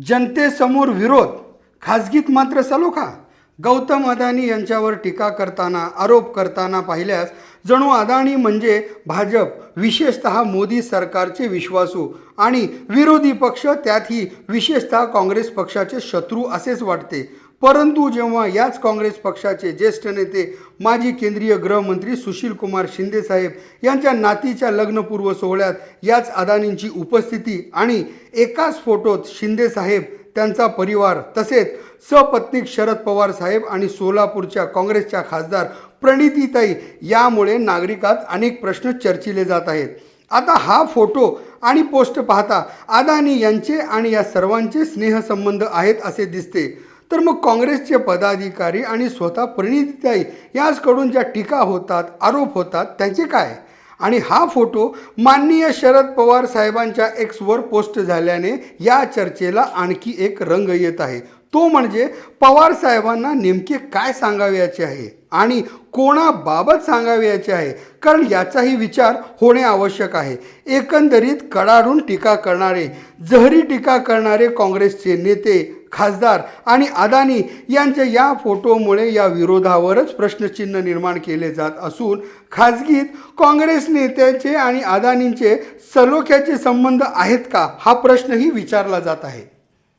जनतेसमोर विरोध. खाजगीत मात्र सलोखा गौतम अदानी यांच्यावर टीका करताना आरोप करताना पाहिल्यास जणू अदानी म्हणजे भाजप विशेषतः मोदी सरकारचे विश्वासू आणि विरोधी पक्ष त्यातही विशेषतः काँग्रेस पक्षाचे शत्रू असेच वाटते. परंतु जेव्हा याच काँग्रेस पक्षाचे ज्येष्ठ नेते माजी केंद्रीय गृहमंत्री सुशील कुमार शिंदे साहेब यांच्या नातीच्या लग्नपूर्व सोहळ्यात याच अदानींची उपस्थिती आणि एकाच फोटोत शिंदे साहेब त्यांचा परिवार तसेच सपत्नीक शरद पवार साहेब आणि सोलापूरच्या काँग्रेसच्या खासदार प्रणितीताई यामुळे नागरिकात अनेक प्रश्न चर्चिले जात आहेत. आता हा फोटो आणि पोस्ट पाहता अदानी यांचे आणि या सर्वांचे स्नेहसंबंध आहेत असे दिसते. तर मग काँग्रेसचे पदाधिकारी आणि स्वतः प्रणितीताई याचकडून ज्या टीका होतात आरोप होतात त्यांचे काय? आणि हा फोटो माननीय शरद पवार साहेबांच्या एक्सवर पोस्ट झाल्याने या चर्चेला आणखी एक रंग येत आहे. तो म्हणजे पवार साहेबांना नेमके काय सांगावयाचे आहे आणि कोणाबाबत सांगावयाचे आहे? कारण याचाही विचार होणे आवश्यक आहे. एकंदरीत कडाडून टीका करणारे जहरी टीका करणारे काँग्रेसचे नेते खासदार आणि अदानी यांच्या या फोटोमुळे या विरोधावरच प्रश्नचिन्ह निर्माण केले जात असून खाजगीत काँग्रेस नेत्याचे आणि अदानींचे सलोख्याचे संबंध आहेत का? हा प्रश्नही विचारला जात आहे.